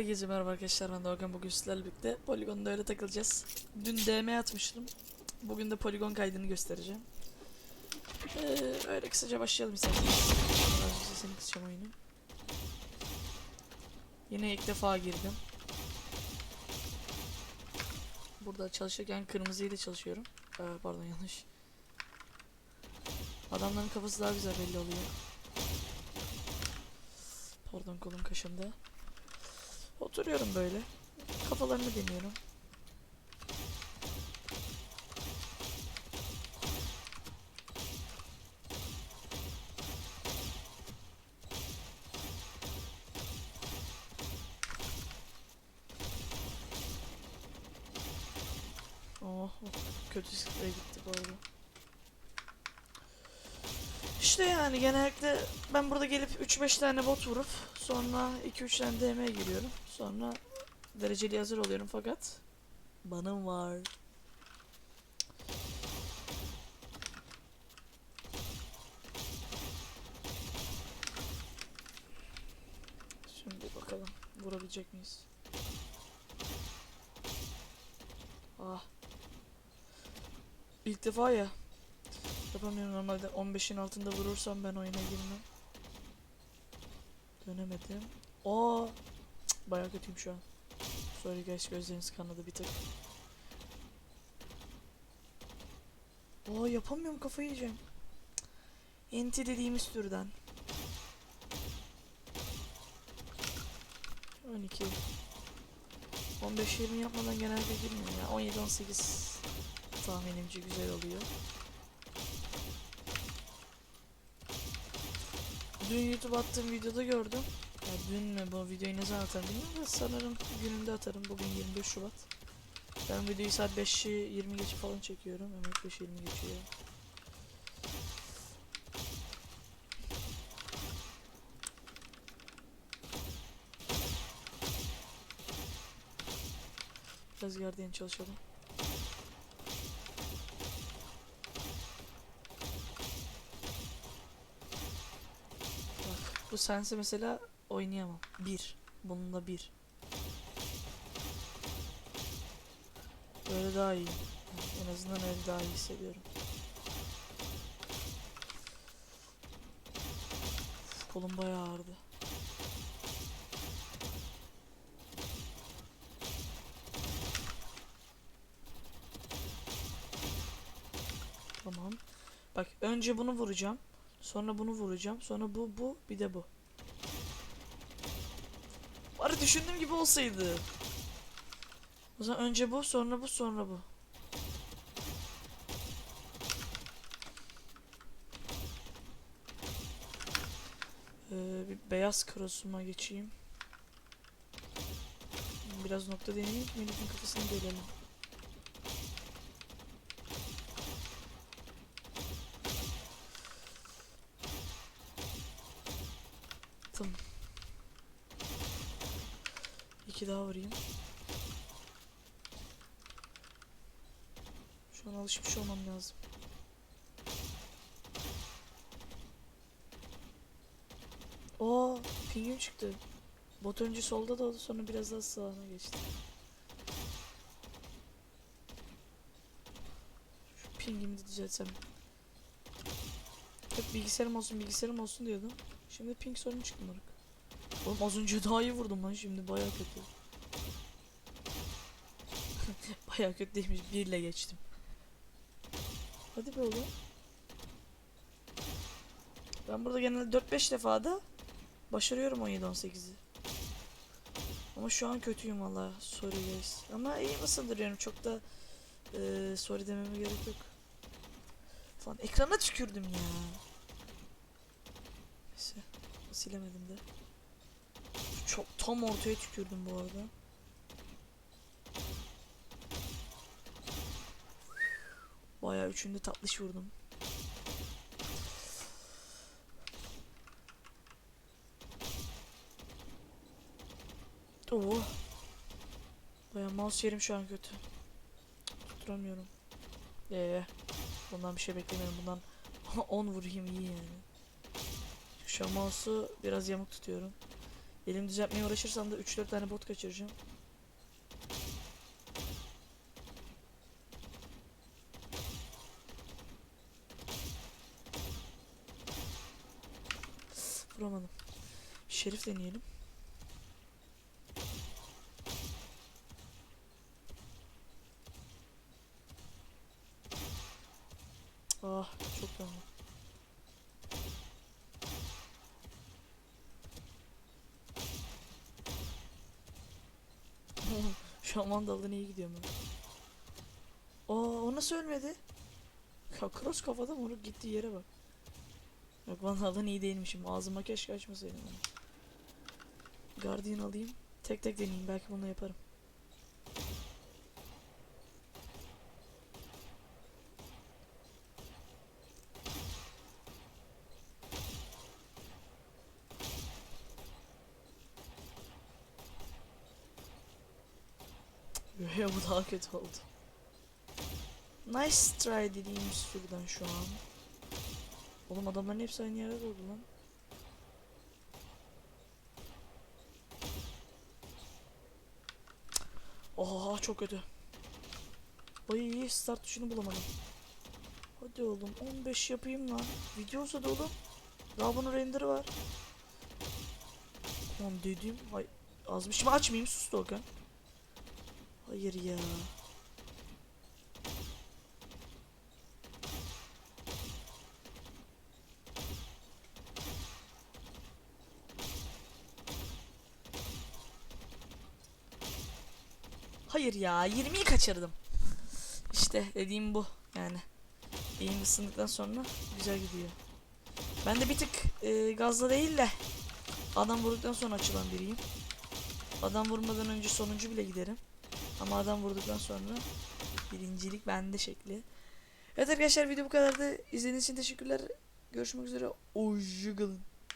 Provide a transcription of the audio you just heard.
Herkese merhaba arkadaşlar ben Doğukan bugün sizlerle birlikte poligonda öyle takılacağız. Dün DM atmıştım. Bugün de poligon kaydını göstereceğim. Ee, öyle kısaca başlayalım isterseniz. Birazcık kısacağım oyunu. Yine ilk defa girdim. Burada çalışırken kırmızıyla çalışıyorum. Ee, pardon yanlış. Adamların kafası daha güzel belli oluyor. Pardon kolum kaşındı. Oturuyorum böyle. Kafalarını deniyorum. Oh, kötü sprey gitti bu arada. İşte yani genellikle ben burada gelip 3-5 tane bot vurup sonra 2-3 tane DM giriyorum. Sonra dereceli hazır oluyorum fakat banım var. Şimdi bakalım vurabilecek miyiz? Ah. İlk defa ya. Yapamıyorum normalde 15'in altında vurursam ben oyuna girmem. Dönemedim. Cık, bayağı kötüyüm şu an. Sorry guys gözleriniz kanadı bir tık. Aa yapamıyorum kafayı yiyeceğim. Enti dediğimiz türden. 12 15-20 yapmadan genelde girmiyor ya. 17-18 tahminimce güzel oluyor. Dün YouTube attığım videoda gördüm. Ya dün mü bu videoyu ne zaman atarım bilmiyorum sanırım gününde atarım. Bugün 25 Şubat. Ben videoyu saat 5'i 20 geçe falan çekiyorum. Evet 5'i 20 geçiyor. Biraz gardiyan çalışalım. Bu sense mesela oynayamam. Bir. Bununla bir. Böyle daha iyi. En azından öyle daha iyi hissediyorum. Kolum bayağı ağrıdı. Tamam. Bak önce bunu vuracağım. Sonra bunu vuracağım. Sonra bu bu bir de bu. Bari düşündüğüm gibi olsaydı. O zaman önce bu sonra bu sonra bu. Ee, bir beyaz krosuma geçeyim. Biraz nokta deneyeyim. Milletin kafasını delelim. Tamam. İki daha vurayım. Şu an alışmış olmam lazım. Oo, pingim çıktı. Bot önce solda da oldu sonra biraz daha sağına geçti. Şu pingimi de düzeltsem. Hep bilgisayarım olsun bilgisayarım olsun diyordum. Şimdi ping sorun çıktı moruk. Oğlum az önce daha iyi vurdum lan şimdi baya kötü. baya kötü değilmiş birle geçtim. Hadi be oğlum. Ben burada genelde 4-5 defa da başarıyorum 17-18'i. Ama şu an kötüyüm valla. Sorry. Ama iyi mısındır yani çok da eee sorry dememe gerek yok. Falan ekrana tükürdüm ya. Neyse. Silemedim de. Çok tam ortaya tükürdüm bu arada. Bayağı üçünde tatlış vurdum. Oo. Bayağı mouse yerim şu an kötü. Tutturamıyorum. Ee, bundan bir şey beklemiyorum. Bundan 10 vurayım iyi yani. Şu mouse'u biraz yamuk tutuyorum. Elim düzeltmeye uğraşırsam da 3-4 tane bot kaçıracağım. Vuramadım. Şerif deneyelim. Ah çok yandı. Şu an Vandal'dan iyi gidiyorum ben. Aa o nasıl ölmedi? Ya cross kafada onu gittiği yere bak. Yok Vandal'dan iyi değilmişim. Ağzıma keşke açmasaydım. Guardian alayım. Tek tek deneyeyim. Belki bunu yaparım. Yo bu daha kötü oldu. Nice try dediğim sürüden şu an. Oğlum adamların hepsi aynı yerde oldu lan. Oha çok kötü. Ay start tuşunu bulamadım. Hadi oğlum 15 yapayım lan. Video uzadı oğlum. Daha bunun renderı var. Tamam dediğim ay azmışım açmayayım sus Doğukan. Hayır ya. Hayır ya 20'yi kaçırdım. İşte dediğim bu yani. Beyin ısındıktan sonra güzel gidiyor. Ben de bir tık e, gazla değil de adam vurduktan sonra açılan biriyim. Adam vurmadan önce sonuncu bile giderim. Ama adam vurduktan sonra birincilik bende şekli. Evet arkadaşlar video bu kadardı. İzlediğiniz için teşekkürler. Görüşmek üzere. Hoşçakalın.